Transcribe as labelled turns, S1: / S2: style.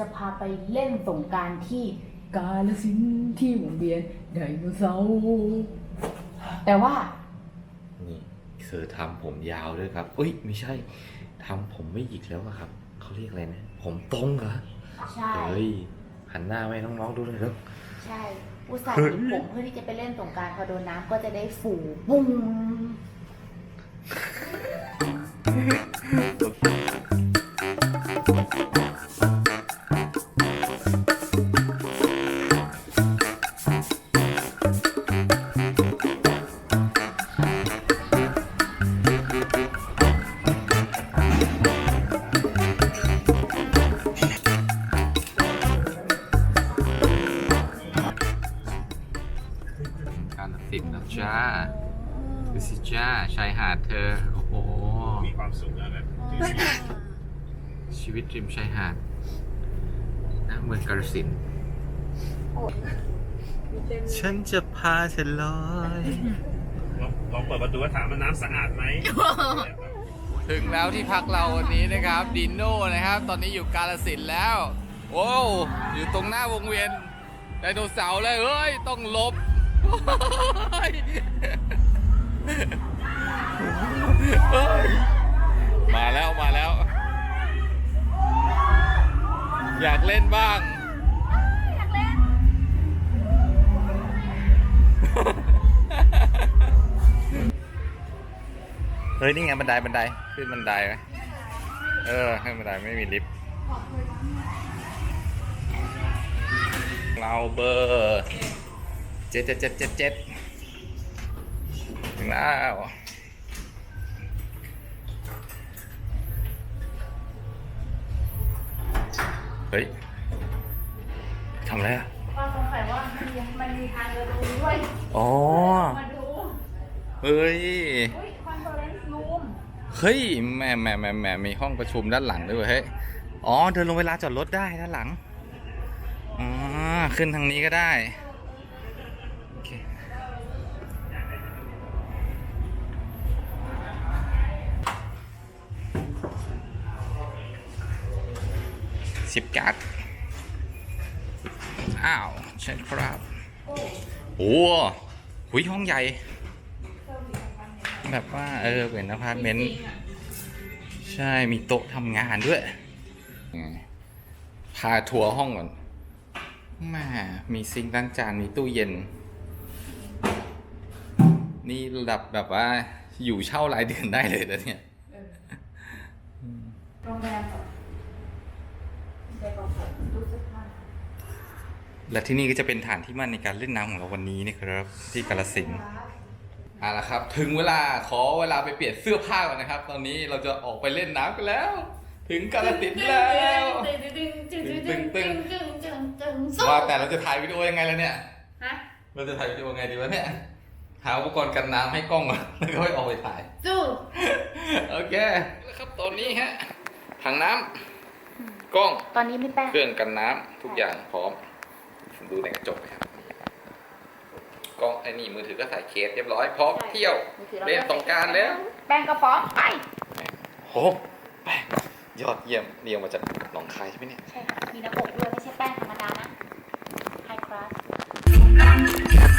S1: จะพาไปเล่นสงกรารที่กาลสินธุ์ที่วงเวียนไดโนเสาร์แต่ว่า
S2: นี่เธอทำผมยาวด้วยครับเอ้ยไม่ใช่ทำผมไม่หยิกแล้วอะครับ เขาเรียกอะไรนะ ผมตรงเหรอ
S1: ใช่
S2: เฮ้ย หันหน้าไว้ให้น้องๆดูเลยครับ
S1: ใช่ อุตส่าห์หยิบผมเพื่อที่จะไปเล่นสงกรารพอโดนน้ำก็จะได้ฝูปุ้ง
S2: การ
S3: ความสุขแล้วแบบ
S2: ชีวิตริมชายหาดหน้าเมืองกาฬสินธุ์ฉันจะพาเธอลอย
S3: ลองลองเปิดประตูแล้วถามว่าน้ำสะอาดไหม
S2: ถึงแล้วที่พักเราวันนี้นะครับดินโน่นะครับ ตอนนี้อยู่กาลสินธุ์แล้ว โอ้วอยู่ตรงหน้าวงเวียนไดโนเสาร์เลยเฮ้ย ต้องหลบเฮ้ยากเล่นบ้างเฮ้ย นี่ไงบันไดบันไดขึ้นบันไดไหมเออขึ้นบันไดไม่มีลิฟต์เราเบอร์เจ็ดเจ็ดเจ็ดเจ็ดเจ็ดถึงแล้ว เฮ้ยทำอะไรอะ
S1: ก็สงสัยว่ามันมีมันมีทางเดินตรงนี้ด้วย
S2: อ๋อ
S1: มาดู
S2: เฮ้ย
S1: อุ้ยคอนเฟอเรนซ์รูม
S2: เฮ้ยแหม่แหม่แหม่แหม่มีห้องประชุมด้านหลังด้วยเวยเฮ้ย อ๋อ เดินลงเวลานจอดรถได้ด้านหลัง อ๋อ ขึ้นทางนี้ก็ได้โสิบการ์ด อ้าวใช่ครับ โอ้โหหุยห้องใหญ่ แบบว่า เออ เป็นอพาร์ตเมนต์ ใช่ มีโต๊ะทำงานด้วยยังไงพาทัวร์ห้องก่อนแม่มีซิงค์ล้างจาน มีตู้เย็น นี่ระดับแบบว่าอยู่เช่ารายเดือนได้เลยนะเนี่ย
S1: โรงแรมแบบเด็กของผมรู้สึกว่า
S2: และที่นี่ก็จะเป็นฐานที่มั่นในการเล่นน้ำของเราวันนี้นะครับที่กาลสินธุ์เอาละครับ ถึงเวลาขอเวลาไปเปลี่ยนเสื้อผ้าก่อนนะครับ ตอนนี้เราจะออกไปเล่นน้ำกันแล้ว ถึงกาลสินธุ์แล้ว
S1: ตึงตึงตึงตึงตึงตึงตึงสู้
S2: ว่าแต่เราจะถ่ายวิดีโอยังไงล่ะเนี่ย
S1: ฮะ
S2: เราจะถ่ายวิดีโอไงดีวะเนี่ยหาอุปกรณ์กันน้ำให้กล้องก่อนแล้วก็ค่อยออกไปถ่าย
S1: สู้
S2: โอเคแล้วครับตอนนี้ฮะถังน้ำกล้อง
S1: ตอนนี้ไม่แป้ง
S2: เครื่องกันน้ำทุกอย่างพร้อม ดูในกระจกนะครับกล้องไอ้นี่มือถือก็ใส่เคสเรียบร้อยพร้อมเที่ยวเล่นสงกรารแล้ว
S1: แป้งกระป๋องไป
S2: โหแป้งยอดเยี่ยมเรียงมาจากหนองคายใช่ไหมเนี่ย
S1: ใช่ค่ะมีน้ำอบด้วยไม่ใช่แป้งธรรมดานะไฮคลาส